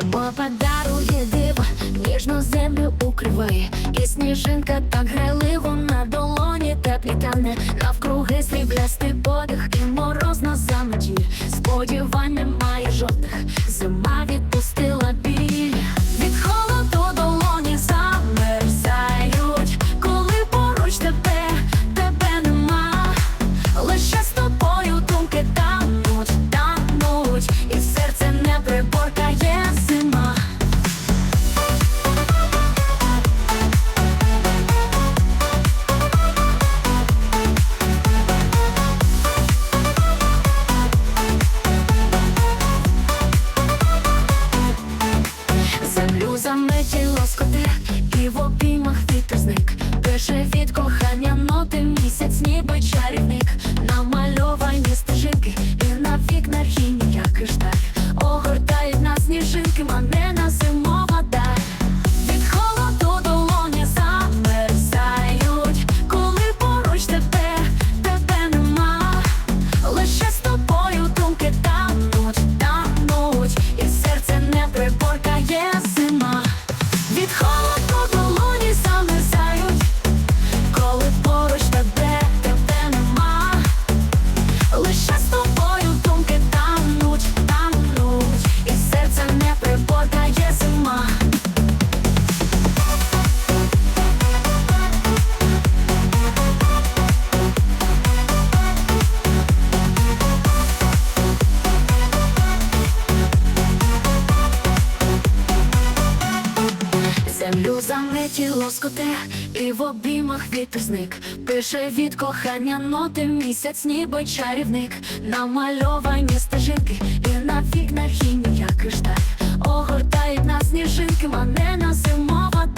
Зима подарує диво, ніжну землю укриває, і сніжинка так грайливо на долоні теплі тане, навкруги сріблястий подих і морозно за межі. Сподівань немає жодних, зима відпустила Землю заметі лоскоте, і в обіймах вітер зник. Пише від кохання ноти місяць, ніби чарівник. Намальовані стежинки, і на вікнах і ніяк кришталь. Огортають нас сніжинки, мене на зимова